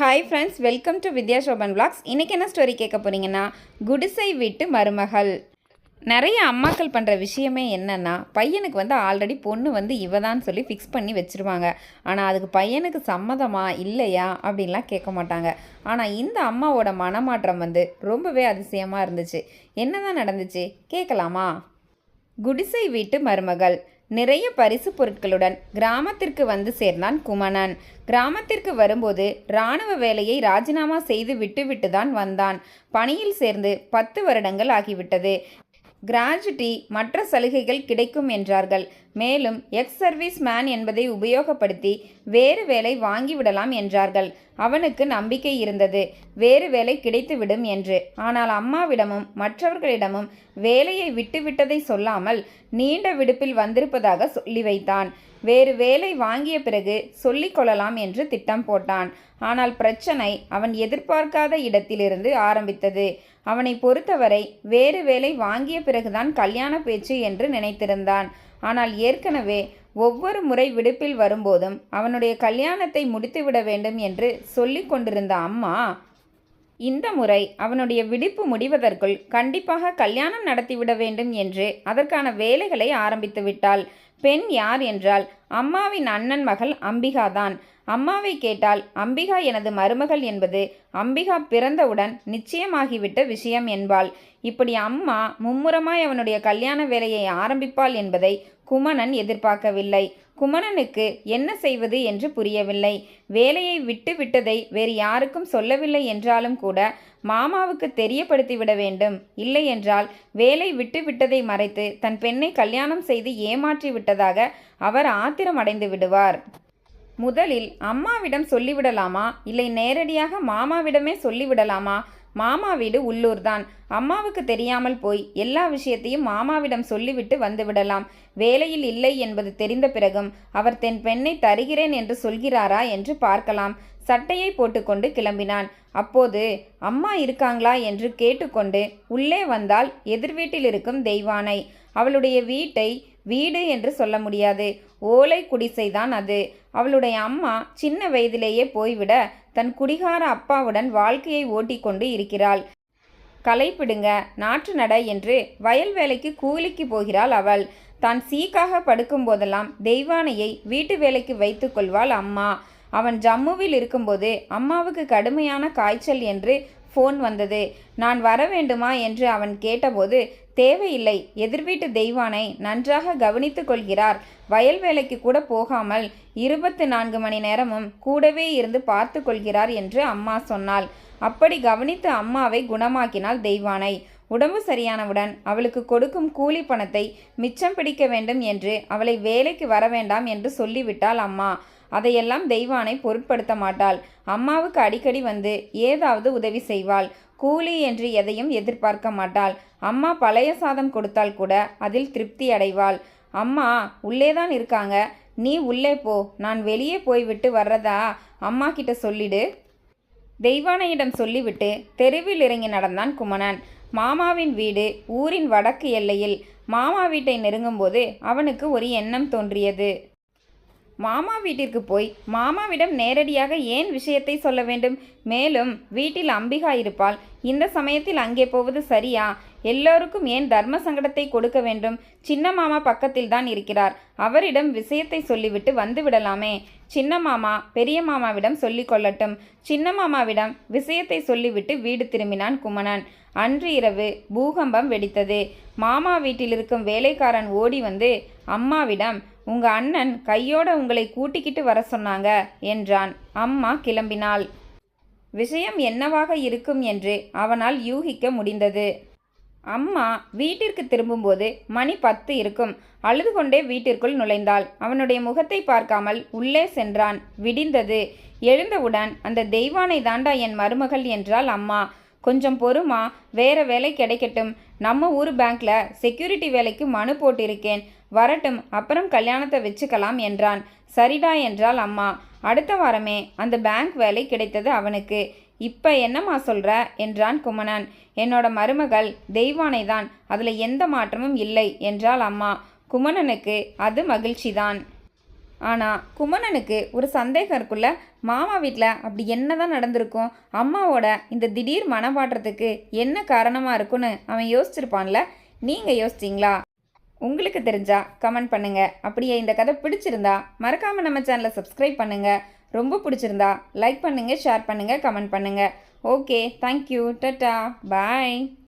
Hi friends welcome to Vidya Shoban vlogs. இன்றைக்கி என்ன story கேட்க போகிறீங்கன்னா குடிசை வீட்டு மருமகள். நிறைய அம்மாக்கள் பண்ணுற விஷயமே என்னென்னா பையனுக்கு வந்து ஆல்ரெடி பொண்ணு வந்து இவ தான் சொல்லி ஃபிக்ஸ் பண்ணி வச்சுருவாங்க. ஆனால் அதுக்கு பையனுக்கு சம்மதமா இல்லையா அப்படின்லாம் கேட்க மாட்டாங்க. ஆனால் இந்த அம்மாவோட மனமாற்றம் வந்து ரொம்பவே அதிசயமாக இருந்துச்சு. என்ன தான் நடந்துச்சு? கேட்கலாமா? குடிசை வீட்டு மருமகள். நிறைய பரிசு பொருட்களுடன் கிராமத்திற்கு வந்து சேர்ந்தான் குமணன். கிராமத்திற்கு வரும்போது இராணுவ வேலையை ராஜினாமா செய்து விட்டுவிட்டு தான் வந்தான். பணியில் சேர்ந்து பத்து வருடங்கள் ஆகிவிட்டது. கிராஜுட்டி மற்ற சலுகைகள் கிடைக்கும் என்றார்கள். மேலும் எக்ஸ் சர்வீஸ் மேன் என்பதை உபயோகப்படுத்தி வேறு வேலை வாங்கிவிடலாம் என்றார்கள். அவனுக்கு நம்பிக்கை இருந்தது. வேறு வேலை கிடைத்துவிடும் என்று. ஆனால் அம்மாவிடமும் மற்றவர்களிடமும் வேலையை விட்டுவிட்டதை சொல்லாமல் நீண்ட விடுப்பில் வந்திருப்பதாக சொல்லி வைத்தான். வேறு வேலை வாங்கிய பிறகு சொல்லிக் கொள்ளலாம் என்று திட்டம் போட்டான். ஆனால் பிரச்சனை அவன் எதிர்பார்க்காத இடத்திலிருந்து ஆரம்பித்தது. அவனை பொறுத்தவரை வேறு வேலை வாங்கிய பிறகுதான் கல்யாண பேச்சு என்று நினைத்திருந்தான். ஆனால் ஏற்கனவே ஒவ்வொரு முறை விடுப்பில் வரும்போதும் அவனுடைய கல்யாணத்தை முடித்துவிட வேண்டும் என்று சொல்லிக் கொண்டிருந்த அம்மா இந்த முறை அவனுடைய விடுப்பு முடிவதற்குள் கண்டிப்பாக கல்யாணம் நடத்திவிட வேண்டும் என்று அதற்கான வேலைகளை ஆரம்பித்து விட்டாள். பெண் யார் என்றால் அம்மாவின் அண்ணன் மகள் அம்பிகாதான் அம்மாவை கேட்டால் அம்பிகா எனது மருமகள் என்பது அம்பிகா பிறந்தவுடன் நிச்சயமாகிவிட்ட விஷயம் என்பாள். இப்படி அம்மா மும்முரமாய் அவனுடைய கல்யாண வேலையை ஆரம்பிப்பாள் என்பதை குமணன் எதிர்பார்க்கவில்லை. குமணனுக்கு என்ன செய்வது என்று புரியவில்லை. வேலையை விட்டு விட்டதை வேறு யாருக்கும் சொல்லவில்லை என்றாலும் கூட மாமாவுக்கு தெரியப்படுத்திவிட வேண்டும். இல்லை என்றால் வேலை விட்டு விட்டதை மறைத்து தன் பெண்ணை கல்யாணம் செய்து ஏமாற்றி விட்டதாக அவர் ஆத்திரமடைந்து விடுவார். முதலில் அம்மாவிடம் சொல்லிவிடலாமா? இல்லை நேரடியாக மாமாவிடமே சொல்லிவிடலாமா? மாமா வீடு உள்ளூர்தான். அம்மாவுக்கு தெரியாமல் போய் எல்லா விஷயத்தையும் மாமாவிடம் சொல்லிவிட்டு வந்துவிடலாம் வேலையில் இல்லை என்பது தெரிந்த பிறகும் அவர் தென் பெண்ணை தருகிறேன் என்று சொல்கிறாரா என்று பார்க்கலாம். சட்டையை போட்டுக்கொண்டு கிளம்பினான். அப்போது அம்மா இருக்காங்களா? என்று கேட்டுக்கொண்டு உள்ளே வந்தால் எதிர் வீட்டில் இருக்கும் தெய்வானை. அவளுடைய வீட்டை வீடு என்று சொல்ல முடியாது. ஓலை குடிசைதான் அது. அவளுடைய அம்மா சின்ன வயதிலேயே போய்விட தன் குடிகார அப்பாவுடன் வாழ்க்கையை ஓட்டிக்கொண்டு இருக்கிறாள். களைப்பிடுங்க நாற்று நட என்று வயல் வேலைக்கு கூலிக்கு போகிறாள் அவள். தான் சீக்காக படுக்கும்போதெல்லாம் தெய்வானையை வீட்டு வேலைக்கு வைத்து கொள்வாள் அம்மா. அவன் ஜம்முவில் இருக்கும்போது அம்மாவுக்கு கடுமையான காய்ச்சல் என்று ஃபோன் வந்தது. நான் வர வேண்டுமா? என்று அவன் கேட்டபோது தேவையில்லை. எதிர்வீட்டு தெய்வானை நன்றாக கவனித்து கொள்கிறார். வயல் வேலைக்கு கூட போகாமல் இருபத்து நான்கு மணி நேரமும் கூடவே இருந்து பார்த்து கொள்கிறார் என்று அம்மா சொன்னாள். அப்படி கவனித்து அம்மாவை குணமாக்கினாள் தெய்வானை. உடம்பு சரியானவுடன் அவளுக்கு கொடுக்கும் கூலி பணத்தை மிச்சம் பிடிக்க வேண்டும் என்று அவளை வேலைக்கு வர வேண்டாம் என்று சொல்லிவிட்டாள் அம்மா. அதையெல்லாம் தெய்வானை பொருட்படுத்த மாட்டாள். அம்மாவுக்கு அடிக்கடி வந்து ஏதாவது உதவி செய்வாள். கூலி என்று எதையும் எதிர்பார்க்க மாட்டாள். அம்மா பழைய சாதம் கொடுத்தால் கூட அதில் திருப்தி அடைவாள். அம்மா உள்ளேதான் இருக்காங்க. நீ உள்ளே போ. நான் வெளியே போய்விட்டு வர்றதா? அம்மா கிட்ட சொல்லிடு. தெய்வானையிடம் சொல்லிவிட்டு தெருவில் இறங்கி நடந்தான் குமணன். மாமாவின் வீடு ஊரின் வடக்கு எல்லையில். மாமா வீட்டை நெருங்கும்போது அவனுக்கு ஒரு எண்ணம் தோன்றியது. மாமா வீட்டிற்கு போய் மாமாவிடம் நேரடியாக ஏன் விஷயத்தை சொல்ல வேண்டும்? மேலும் வீட்டில் அம்பிகா இருப்பாள். இந்த சமயத்தில் அங்கே போவது சரியா? எல்லோருக்கும் ஏன் தர்ம சங்கடத்தை கொடுக்க வேண்டும்? சின்ன மாமா பக்கத்தில் தான் இருக்கிறார். அவரிடம் விஷயத்தை சொல்லிவிட்டு வந்து விடலாமே. சின்ன மாமா பெரிய மாமாவிடம் சொல்லி கொள்ளட்டும். சின்ன மாமாவிடம் விஷயத்தை சொல்லிவிட்டு வீடு திரும்பினான் குமணன். அன்று இரவு பூகம்பம் வெடித்தது. மாமா வீட்டில் இருக்கும் வேலைக்காரன் ஓடி வந்து அம்மாவிடம் உங்க அண்ணன் கையோட உங்களை கூட்டிக்கிட்டு வர சொன்னாங்க என்றான். அம்மா கிளம்பினாள். விஷயம் என்னவாக இருக்கும் என்று அவனால் யூகிக்க முடிந்தது. அம்மா வீட்டிற்கு திரும்பும்போது மணி பத்து இருக்கும். அழுது கொண்டே வீட்டிற்குள் நுழைந்தாள். அவனுடைய முகத்தை பார்க்காமல் உள்ளே சென்றான். விடிந்தது. எழுந்தவுடன் அந்த தெய்வானை தாண்டா என் மருமகள் என்றாள் அம்மா. கொஞ்சம் பொறுமா வேற வேலை கிடைக்கட்டும். நம்ம ஊர் பேங்க்ல செக்யூரிட்டி வேலைக்கு மனு போட்டிருக்கேன். வரட்டும் அப்புறம் கல்யாணத்தை வச்சுக்கலாம் என்றான். சரிடா என்றால் அம்மா. அடுத்த வாரமே அந்த பேங்க் வேலை கிடைத்தது அவனுக்கு. இப்போ என்னம்மா சொல்கிற என்றான் குமணன். என்னோட மருமகள் தெய்வானை தான் அதில் எந்த மாற்றமும் இல்லை என்றால் அம்மா. குமணனுக்கு அது மகிழ்ச்சிதான். ஆனால் குமணனுக்கு ஒரு சந்தேகம் இருக்குல்ல? மாமா வீட்டில் அப்படி என்ன தான் நடந்திருக்கும்? அம்மாவோட இந்த திடீர் மனமாற்றத்துக்கு என்ன காரணமாக இருக்குன்னு அவன் யோசிச்சிருப்பான்ல? நீங்கள் யோசிச்சிங்களா? உங்களுக்கு தெரிஞ்சால் கமெண்ட் பண்ணுங்கள் அப்படியே இந்த கதை பிடிச்சிருந்தா மறக்காமல் நம்ம சேனலை சப்ஸ்கிரைப் பண்ணுங்கள் ரொம்ப பிடிச்சிருந்தா லைக் பண்ணுங்கள் ஷேர் பண்ணுங்கள் கமெண்ட் பண்ணுங்கள் ஓகே தேங்க்யூ டட்டா பாய்